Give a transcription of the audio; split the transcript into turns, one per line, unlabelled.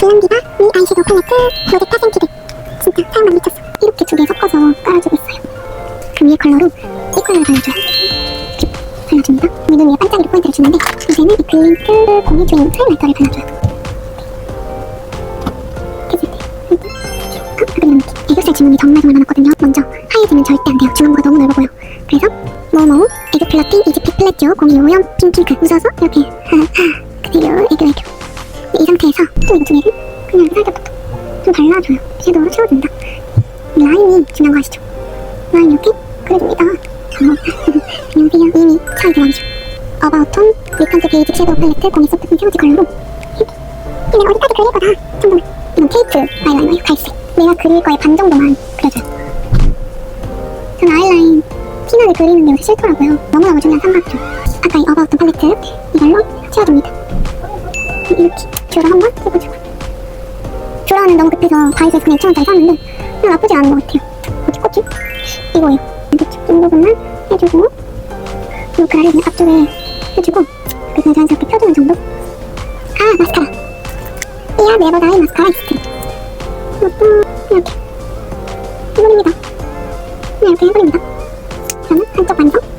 블랑디바 미 아이섀도우 팔레트 로제타 센티드 진짜 사용감 미쳤어. 이렇게 두 개 섞어서 깔아주고 있어요. 그 위에 컬러로 이 컬러를 발라줘요. 발라줍니다. 이눈 위에 반짝이로 포인트를 주는데 요새는 이 글린트 공유 중인 하이라이터를 발라줘요. 아, 애교살 지문이 정말 정말 많았거든요. 먼저 하얘지면 절대 안 돼요. 중앙부가 너무 넓어 보여. 그래서 뭐뭐 애교 플러팅 이지피 플랫죠 0250 핑핑크 웃어서 이렇게. 하하 그대로 애교 애교. 이 상태에서 또 개를 그냥 살짝부터 좀 발라줘요. 섀도우로 채워준다. 이 라인이 중요한 거 아시죠? 라인 이렇게 그려줍니다. 어, 안녕하세요. 이미 차에 들어가죠? 어바웃톤 리턴트 베이직 섀도우 팔레트 02 소프트 세워지 컬러로 내가 어디까지 그릴 거다. 정도만 이건 테이프 아이라이너예요 갈색. 내가 그릴 거의 반 정도만 그려줘요. 전 아이라인 티나게 그리는 게 요새 싫더라고요. 너무너무 중요한 삼각형. 아까 이 어바웃톤 팔레트 뷰러 한번 해보죠 뷰러는 너무 급해서 다이소에서 그냥 2,000원짜리 샀는데 그냥 나쁘지 않은 것 같아요. 어디 꽂지? 이거예요. 이쪽 부분만 해주고 이 그라를 그냥 앞쪽에 해주고 그 그냥 자연스럽게 펴주는 정도? 아 마스카라. 이야 네버다이 마스카라 이스트. 이것도 이렇게 해버립니다. 그냥 이렇게 해버립니다. 저는 한쪽 칸요